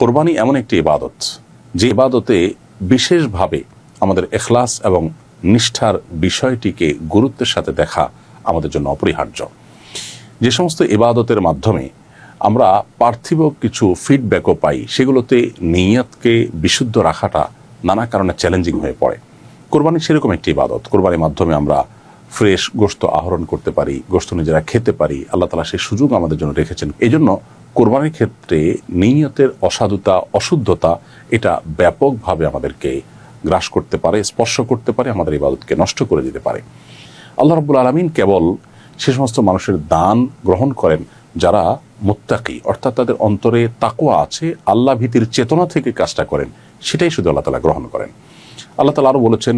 কোরবানি এমন একটি ইবাদত, যে ইবাদতে বিশেষভাবে আমাদের এখলাস এবং নিষ্ঠার বিষয়টিকে গুরুত্বের সাথে দেখা আমাদের জন্য অপরিহার্য। যে সমস্ত ইবাদতের মাধ্যমে আমরা পার্থিব কিছু ফিডব্যাকও পাই, সেগুলোতে নিয়তকে বিশুদ্ধ রাখাটা নানা কারণে চ্যালেঞ্জিং হয়ে পড়ে। কোরবানি সেরকম একটি ইবাদত। কোরবানির মাধ্যমে আমরা ফ্রেশ গোস্ত আহরণ করতে পারি গোস্ত নিজেরা খেতে পারি, আল্লাহ তালা সেই সুযোগ আমাদের জন্য রেখেছেন। এই জন্য কোরবানির ক্ষেত্রে নিয়তের অসাধুতা, অশুদ্ধতা, এটা ব্যাপকভাবে আমাদেরকে গ্রাস করতে পারে, স্পর্শ করতে পারে, আমাদের ইবাদতকে নষ্ট করে দিতে পারে। আল্লাহ রব্বুল আলমিন কেবল সে সমস্ত মানুষের দান গ্রহণ করেন যারা মুত্তাকি, অর্থাৎ তাদের অন্তরে তাকুয়া আছে, আল্লাহ ভীতির চেতনা থেকে কাজটা করেন, সেটাই শুধু আল্লাহ তালা গ্রহণ করেন। আল্লাহ তালা আরও বলেছেন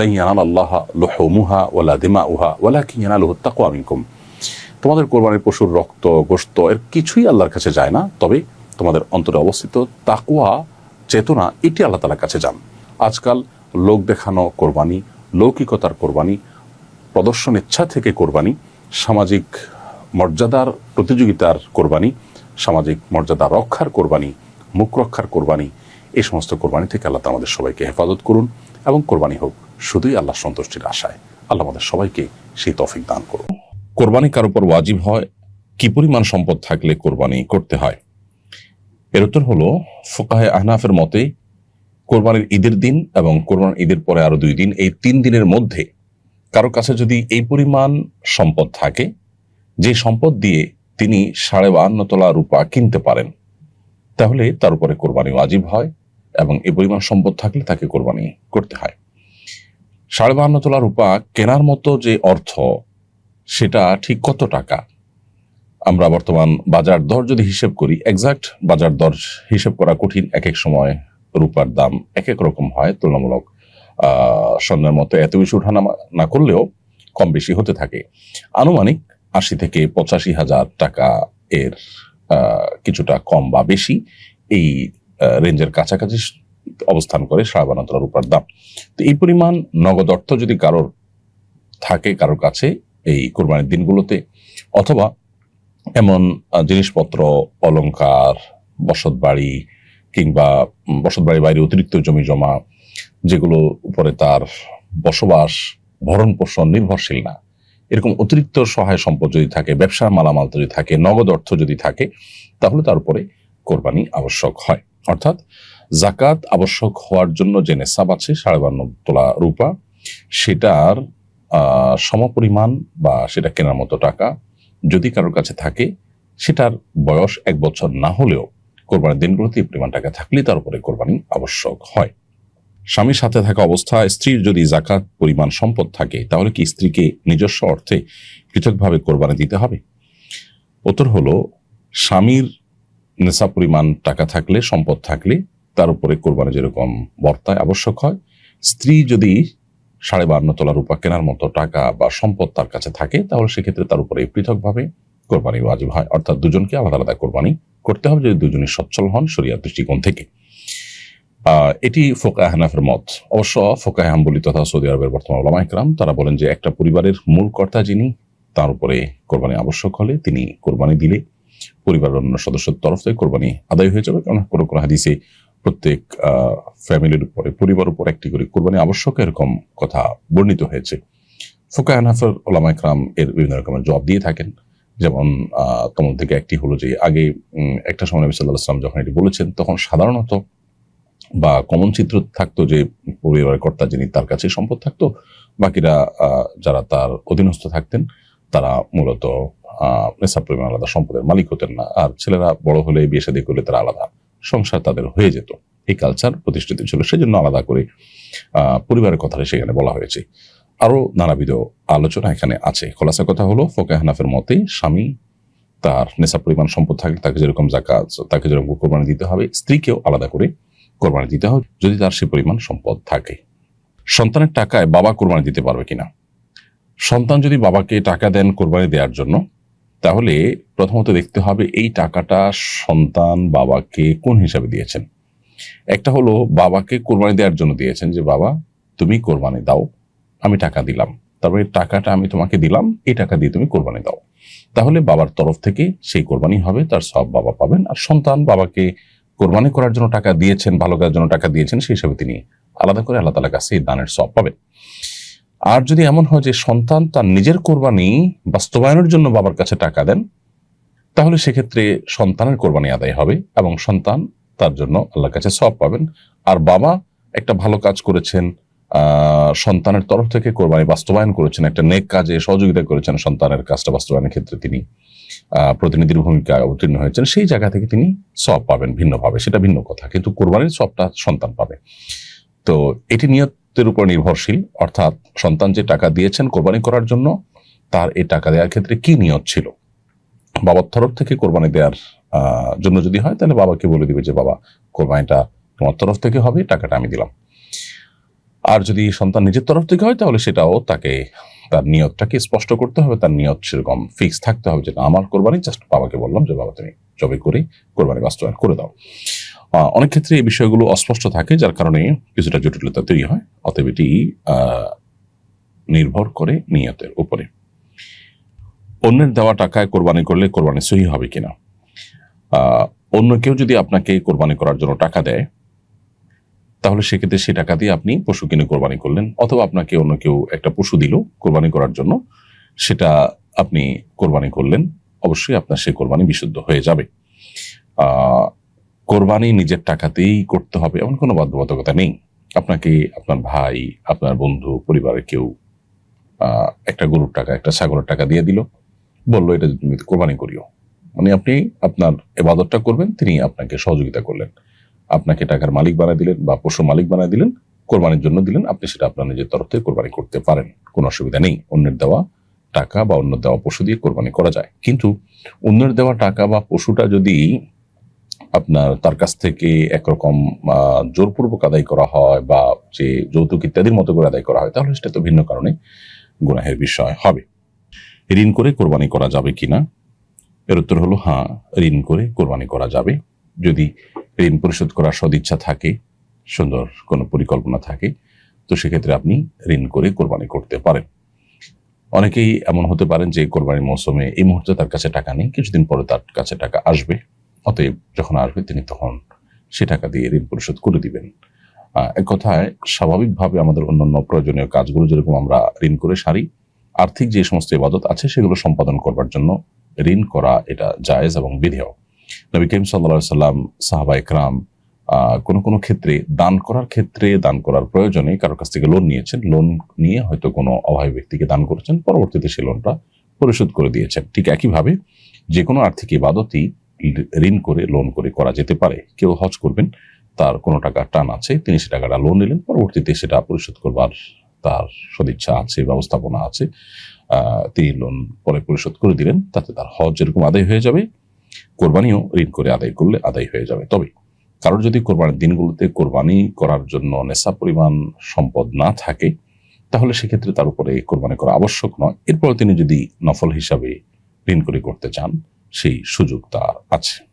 লাইয়ান আল্লাহ লোহমুহা ওয়ালা দিমা উহা ওয়ালা কিয়ানা লোহ তাকুয়া মিনকুম। তোমাদের কোরবানির পশুর রক্ত গোস্ত এর কিছুই আল্লাহর কাছে যায় না। তবে তোমাদের অন্তরে অবস্থিত তাকুয়া চেতনা, এটি আল্লাহ তালার কাছে যান। আজকাল লোক দেখানো কোরবানি, লৌকিকতার কোরবানি, প্রদর্শন ইচ্ছা থেকে কোরবানি, সামাজিক মর্যাদার প্রতিযোগিতার কোরবানি, সামাজিক মর্যাদা রক্ষার কোরবানি, মুখ রক্ষার কোরবানি, এই সমস্ত কোরবানি থেকে আল্লাহ আমাদের সবাইকে হেফাজত করুন এবং কোরবানি হোক, শুধুই আল্লাহ সন্তুষ্টির আশায়। আল্লাহ আমাদের সবাইকে সেই তফিক দান করুন। কোরবানি কার উপর ওয়াজিব হয়? কি পরিমাণ সম্পদ থাকলে কোরবানি করতে হয়? এর উত্তর হলো, ফোকাহে আহনাফের মতে, কোরবানির ঈদের দিন এবং কোরবানির ঈদের পরে আরও দুই দিন, এই তিন দিনের মধ্যে কারও কাছে যদি এই পরিমাণ সম্পদ থাকে, যে সম্পদ দিয়ে তিনি সাড়ে বাহান্ন তোলা রূপা কিনতে পারেন, তাহলে তার উপরে কোরবানি ওয়াজিব হয় এবং এই পরিমাণ সম্পদ থাকলে তাকে কোরবানি করতে হয়। সাড়ে বাহান্ন তোলা রূপা কেনার মতো যে অর্থ সেটা ঠিক কত টাকা? আমরা বর্তমান বাজার দর যদি হিসেব করি এক্সাক্ট বাজার দর হিসেব করা কঠিন এক এক সময় রূপার দাম এক এক রকম হয় তুলনামূলক। স্বর্ণের মতো এত বেশি ওঠানামা না করলেও কম বেশি হতে থাকে। আনুমানিক আশি থেকে পঁচাশি হাজার টাকা এর কিছুটা কম বা বেশি এই রেঞ্জের কাছাকাছি অবস্থান করে সাড়ে রূপার দাম। তো এই পরিমাণ নগদ অর্থ যদি কারোর থাকে, কারোর কাছে এই কোরবানির দিনগুলোতে, অথবা এমন জিনিসপত্র, অলংকার বসত বাড়ি কিংবা বসত বাড়ির বাইরে অতিরিক্ত জমি জমা, যেগুলো উপরে তার বসবাস, ভরণ পোষণ নির্ভরশীল না। এরকম অতিরিক্ত সহায় সম্পদ যদি থাকে ব্যবসার মালামাল যদি থাকে, নগদ অর্থ যদি থাকে, তাহলে তার উপরে কোরবানি আবশ্যক হয়। অর্থাৎ জাকাত আবশ্যক হওয়ার জন্য যে নেশাব আছে, সাড়ে বান্ন তোলা রূপা, সেটার সমপরিমাণ বা সেটা কেনার মতো টাকা যদি কারোর কাছে থাকে, সেটার বয়স এক বছর না হলেও কোরবানির দিনগুলোতে এই পরিমাণ টাকা থাকলে তার উপরে কোরবানি আবশ্যক হয়। স্বামীর সাথে থাকা অবস্থায় স্ত্রীর যদি জাকাত পরিমাণ সম্পদ থাকে, তাহলে কি স্ত্রীকে নিজস্ব অর্থে পৃথকভাবে কোরবানি দিতে হবে? উত্তর হলো, স্বামীর নেশা পরিমাণ টাকা থাকলে, সম্পদ থাকলে তার উপরে কোরবানি যেরকম বর্তায় আবশ্যক হয়। স্ত্রী যদি সাড়ে বান্ন তোলা রূপা কেনার মতো টাকা বা সম্পদ তার কাছে থাকে, তাহলে সেক্ষেত্রে তার উপরে পৃথকভাবে কোরবানি ওয়াজিব হয়। অর্থাৎ দুজনকে আলাদা আলাদা কোরবানি করতে হবে যদি দুজনই সচ্ছল হন শরিয়ার দৃষ্টিকোণ থেকে। এটি ফোকা হানাফের মত। অবশ্য ফোকা হাম্বলি তথা সৌদি আরবের বর্তমান ওলামা ইকরাম তারা বলেন যে একটা পরিবারের মূল কর্তা যিনি, তার উপরে কোরবানি আবশ্যক হলে তিনি কোরবানি দিলে পরিবারের অন্য সদস্যের তরফ থেকে কোরবানি আদায় হয়ে যাবে। কারণ কোনো কোনো হাদিসে প্রত্যেক ফ্যামিলির উপরে পরিবার উপর একটি করে কোরবানি আবশ্যক এরকম কথা বর্ণিত হয়েছে। ফোকা হানাফের ওলামা ইকরাম এর বিভিন্ন রকমের জবাব দিয়ে থাকেন। যেমন তোমার থেকে একটি হলো যে, আগে একটা সময় নবী সাল্লাহ সাল্লাম যখন এটি বলেছেন, তখন সাধারণত বা কমন চিত্র থাকতো যে, পরিবারের কর্তা যিনি তার কাছে সম্পদ থাকতো, বাকিরা যারা তার অধীনস্থ থাকতেন, তারা মূলত পরিমাণ আলাদা, সম্পদের মালিক হতেন না। আর ছেলেরা বড় হলে বিয়ে শাদী করলে তারা আলাদা। সংসার তাদের হয়ে যেত। এই কালচার প্রতিষ্ঠিত ছিল। সেজন্য আলাদা করে পরিবারের কথাটা সেখানে বলা হয়েছে। আরও নানাবিধ আলোচনা এখানে আছে। খোলাসা কথা হলো ফোকে হানাফের মতে স্বামী তার নেশা পরিমাণ সম্পদ থাকলে তাকে যেরকম জাকাত তাকে যেরকম কোরবানি দিতে হবে, স্ত্রীকেও আলাদা করে কোরবানি দিতে হবে যদি তার সে পরিমাণ সম্পদ থাকে। সন্তানের টাকায় বাবা কোরবানি দিতে পারবে কিনা? সন্তান যদি বাবাকে টাকা দেন কোরবানি দেওয়ার জন্য তাহলে প্রথমত দেখতে হবে এই টাকাটা সন্তান বাবাকে কোন হিসাবে দিয়েছেন? একটা হলো বাবাকে কোরবানি দেওয়ার জন্য দিয়েছেন যে, বাবা, তুমি কোরবানি দাও, আমি টাকা দিলাম। তারপরে টাকাটা আমি তোমাকে দিলাম, এই টাকা দিয়ে তুমি কোরবানি দাও। তাহলে বাবার তরফ থেকে সেই কোরবানি হবে, তার সব বাবা পাবেন। আর সন্তান বাবাকে কোরবানি করার জন্য টাকা দিয়েছেন, ভালো কাজের জন্য টাকা দিয়েছেন, সেই হিসাবে তিনি আলাদা করে আল্লাহ তালার কাছে এই দানের সব পাবেন। আর যদি এমন হয় যে সন্তান তার নিজের কোরবানি বাস্তবায়নের জন্য বাবার কাছে টাকা দেন, তাহলে সেক্ষেত্রে সন্তানের কোরবানি আদায় হবে এবং সন্তান তার জন্য আল্লাহর কাছে সব পাবেন। আর বাবা একটা ভালো কাজ করেছেন সন্তানের তরফ থেকে কোরবানি বাস্তবায়ন করেছেন, একটা নেক কাজে সহযোগিতা করেছেন সন্তানের কাজটা বাস্তবায়নের ক্ষেত্রে তিনি প্রতিনিধির ভূমিকায় অবতীর্ণ হয়েছেন। সেই জায়গা থেকে তিনি সব পাবেন ভিন্নভাবে, সেটা ভিন্ন কথা। কিন্তু কোরবানির সবটা সন্তান পাবে। তো এটি নিয়তের উপর নির্ভরশীল অর্থাৎ সন্তান যে টাকা দিয়েছেন কোরবানি করার জন্য তার এই টাকা দেওয়ার ক্ষেত্রে কি নিয়ত ছিল? বাবার তরফ থেকে কোরবানি দেওয়ার জন্য যদি হয় তাহলে বাবাকে বলে দিবে যে বাবা কোরবানিটা তোমার তরফ থেকে হবে টাকাটা আমি দিলাম। আর যদি সন্তান নিজের তরফ থেকে হয় তাহলে সেটাও তাকে তার নিয়তটাকে স্পষ্ট করতে হবে তার নিয়ত সেরকম ফিক্স থাকতে হবে যে না, আমার কোরবানি জাস্ট বাবাকে বললাম যে বাবা তুমি জবে করে কোরবানি বাস্তবায়ন করে দাও। অনেক ক্ষেত্রে এই বিষয়গুলো অস্পষ্ট থাকে, যার কারণে কিছুটা জটিলতা তৈরি হয়। অতএব এটি নির্ভর করে নিয়তের উপরে। অন্যের দেওয়া টাকায় কোরবানি করলে কোরবানি সহি হবে কিনা? অন্য কেউ যদি আপনাকে কোরবানি করার জন্য টাকা দেয়, তাহলে সেক্ষেত্রে সেই টাকা দিয়ে আপনি পশু কিনে কোরবানি করলেন, অথবা আপনাকে অন্য কেউ একটা পশু দিল কোরবানি করার জন্য, সেটা আপনি কোরবানি করলেন, অবশ্যই আপনার সেই কোরবানি বিশুদ্ধ হয়ে যাবে। কোরবানি নিজের টাকাতেই করতে হবে, এমন কোনো বাধ্যবাধকতা নেই। আপনাকে আপনার ভাই, আপনার বন্ধু, পরিবারের কেউ একটা গরুর টাকা, একটা ছাগলের টাকা দিয়ে দিল, বলল, এটা তুমি কোরবানি করিও। মানে আপনি আপনার এবাদতটা করবেন, তিনি আপনাকে সহযোগিতা করলেন। আপনাকে টাকার মালিক বানায় দিলেন বা পশুর মালিক বানায় দিলেন, কোরবানির জন্য দিলেন, আপনি সেটা আপনার নিজের তরফ থেকে কোরবানি করতে পারেন, কোনো অসুবিধা নেই। অন্যের দেওয়া টাকা বা অন্য দেওয়া পশু দিয়ে কোরবানি করা যায়। কিন্তু অন্যের দেওয়া টাকা বা পশুটা যদি আপনার তার কাছ থেকে একরকম জোরপূর্বক আদায় করা হয় বা যে যৌতুক ইত্যাদির মতো করে আদায় করা হয়, তাহলে সেটা তো ভিন্ন কারণে গুনাহের বিষয় হবে। ঋণ করে কোরবানি করা যাবে কিনা এর উত্তর হলো হ্যাঁ ঋণ করে কোরবানি করা যাবে। যদি ঋণ পরিশোধ করার সদিচ্ছা থাকে, সুন্দর কোনো পরিকল্পনা থাকে, তো সেক্ষেত্রে আপনি ঋণ করে কোরবানি করতে পারেন। অনেকেই এমন হতে পারেন যে কোরবানির মৌসুমে এই মুহূর্তে তার কাছে টাকা নেই, কিছুদিন পরে তার কাছে টাকা আসবে। অতএব যখন আসবে, তিনি তখন সে টাকা দিয়ে ঋণ পরিশোধ করে দিবেন। এক কথায়, স্বাভাবিকভাবে আমাদের অন্যান্য প্রয়োজনীয় কাজগুলো যেরকম আমরা ঋণ করে সারি, আর্থিক যে সমস্ত ইবাদত আছে, সেগুলো সম্পাদন করবার জন্য ঋণ করা এটা জায়েজ এবং বিধেয়। নবী করিম সাল্লা সাল্লাম সাহাবা একরাম কোনো কোনো ক্ষেত্রে দান করার ক্ষেত্রে, দান করার প্রয়োজনে কারোর কাছ থেকে লোন নিয়েছেন, লোন নিয়ে হয়তো কোনো অভাবী ব্যক্তিকে দান করেছেন, পরবর্তীতে সেই লোনটা পরিশোধ করে দিয়েছেন। ঠিক একইভাবে যে কোনো আর্থিক ইবাদতই ঋণ করে লোন করে করা যেতে পারে। কেউ হজ করবেন, তার কোনো টাকা টান আছে, তিনি সে টাকাটা লোন নিলেন, পরবর্তীতে সেটা পরিশোধ করবার তার সদিচ্ছা আছে, ব্যবস্থাপনা আছে তিনি লোন পরে পরিশোধ করে দিলেন, তাতে তার হজ যেরকম আদায় হয়ে যাবে। কোরবানিও ঋণ করে আদায় করলে আদায় হয়ে যাবে। তবে কারোর যদি কোরবানির দিনগুলোতে কোরবানি করার জন্য নেশা পরিমাণ সম্পদ না থাকে, তাহলে সেক্ষেত্রে তার উপরে কোরবানি করা আবশ্যক নয়। এরপর তিনি যদি নফল হিসাবে ঋণ করে করতে চান সেই সুযোগ তার আছে।